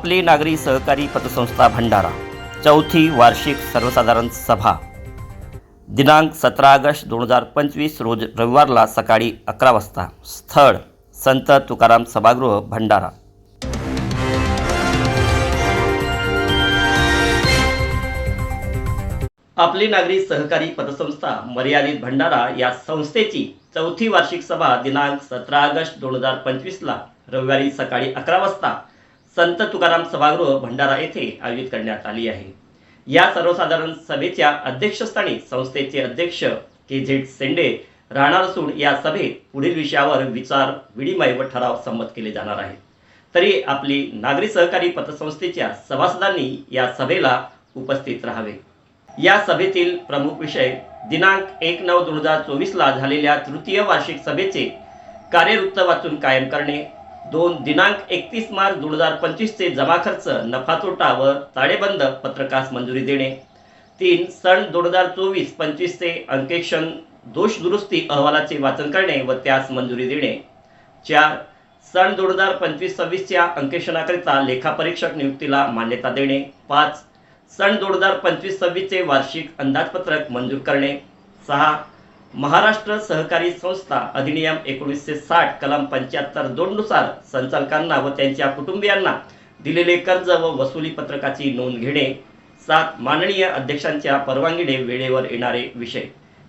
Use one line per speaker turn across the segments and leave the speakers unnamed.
आपली नागरी सहकारी पतसंस्था भंडारा चौथी वार्षिक सर्वसाधारण सभा. दिनांक सतरा ऑगस्ट दोन हजार पंचवीस रोज रविवारला सकाळी अकरा वाजता. स्थळ संत तुकाराम सभागृह भंडारा. आपली नागरी सहकारी पतसंस्था मर्यादित भंडारा या संस्थेची चौथी वार्षिक सभा दिनांक सतरा ऑगस्ट दोन हजार पंचवीसला रविवारी सकाळी अकरा वाजता. संत तुकाराम सभागृह भंडारा येथे आयोजित करण्यात आली आहे. या सर्वसाधारण सभेच्या अध्यक्षस्थानी संस्थेचे अध्यक्ष के झेड सेंडे राहणार असून या सभेत पुढील विषयावर विचार विनिमय व ठराव संमत केले जाणार आहेत. तरी आपली नागरी सहकारी पतसंस्थेच्या सभासदांनी या सभेला उपस्थित राहावे. या सभेतील प्रमुख विषय दिनांक एक नऊ दोन हजार चोवीसला झालेल्या तृतीय वार्षिक सभेचे कार्यवृत्त वाचून कायम करणे दोन दिनांक एकतीस मार्च दोन हजार पंचवीसचे जमा खर्च नफा तोटा व ताळेबंद पत्रकास मंजुरी देणे. तीन सन दोन हजार चोवीस पंचवीसचे अंकेक्षण दोष दुरुस्ती अहवालाचे वाचन करणे व त्यास मंजुरी देणे. चार सन दोन हजार पंचवीस सव्वीसच्या अंकेक्षणाकरिता लेखापरीक्षक नियुक्तीला मान्यता देणे. पाच सन दोन हजार पंचवीस सव्वीसचे वार्षिक अंदाजपत्रक मंजूर करणे. सहा महाराष्ट्र सहकारी संस्था अधिनियम एकोणीसशे साठ कलम पंच्याहत्तर दोननुसार संचालकांना व त्यांच्या कुटुंबियांना दिलेले कर्ज व वसुली पत्रकाची नोंद घेणे सात माननीय अध्यक्षांच्या परवानगीने वेळेवर येणारे विषय.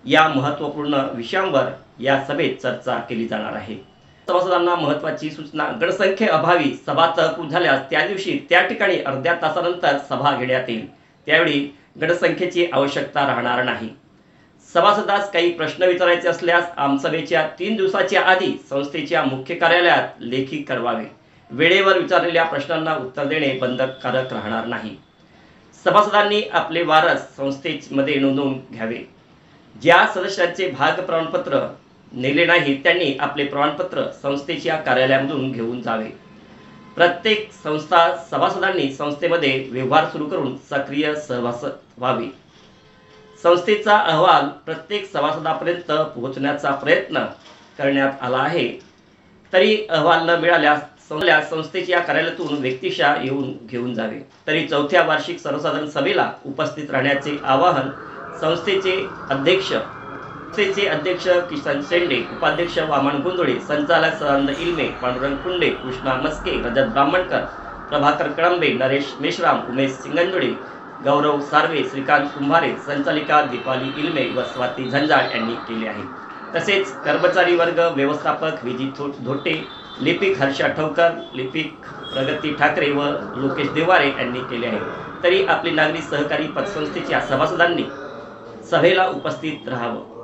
या महत्त्वपूर्ण विषयांवर या सभेत चर्चा केली जाणार आहे. सभासदांना महत्वाची सूचना गणसंख्ये अभावी सभा तहकूब झाल्यास त्या दिवशी त्या ठिकाणी अर्ध्या तासानंतर सभा घेण्यात येईल. त्यावेळी गणसंख्येची आवश्यकता राहणार नाही. सभासदास काही प्रश्न विचारायचे असल्यास आमसभेच्या तीन दिवसाच्या आधी संस्थेच्या मुख्य कार्यालयात लेखी करवावे. वेळेवर विचारलेल्या प्रश्नांना उत्तर देणे बंधनकारक राहणार नाही. सभासदांनी आपले वारस संस्थेमध्ये नोंदवून घ्यावे. ज्या सदस्यांचे भाग प्रमाणपत्र नेले नाही त्यांनी आपले प्रमाणपत्र संस्थेच्या कार्यालयामधून घेऊन जावे. प्रत्येक संस्था सभासदांनी संस्थेमध्ये व्यवहार सुरू करून सक्रिय सहभास व्हावे. संस्थेचा अहवाल प्रत्येक सभासदापर्यंत पोहोचण्याचा प्रयत्न करण्यात आला आहे. तरी अहवाल न मिळाल्यास संस्थेच्या कार्यालयातून व्यक्तिशा येऊन घेऊन जावे. तरी चौथ्या वार्षिक सर्वसाधारण सभेला उपस्थित राहण्याचे आवाहन संस्थेचे अध्यक्ष संस्थेचे अध्यक्ष किशन शेंडे उपाध्यक्ष वामन गोंधळे संचालक सदानंद इल्मे पांडुरंग कुंडे कृष्णा मस्के रजत ब्राह्मणकर प्रभाकर कळंबे नरेश मेश्राम उमेश सिंगंदुडे गौरव सार्वे श्रीकांत कुंभारे संचालिका दीपाली इल्मे व स्वाती झंझाळ यांनी केले आहे. तसेच कर्मचारी वर्ग व्यवस्थापक विजी धोटे लिपिक हर्षा ठवकर लिपिक प्रगती ठाकरे व लोकेश देवारे यांनी केले आहे. तरी आपली नागरी सहकारी पतसंस्थेच्या सभासदांनी सभेला उपस्थित राहावं.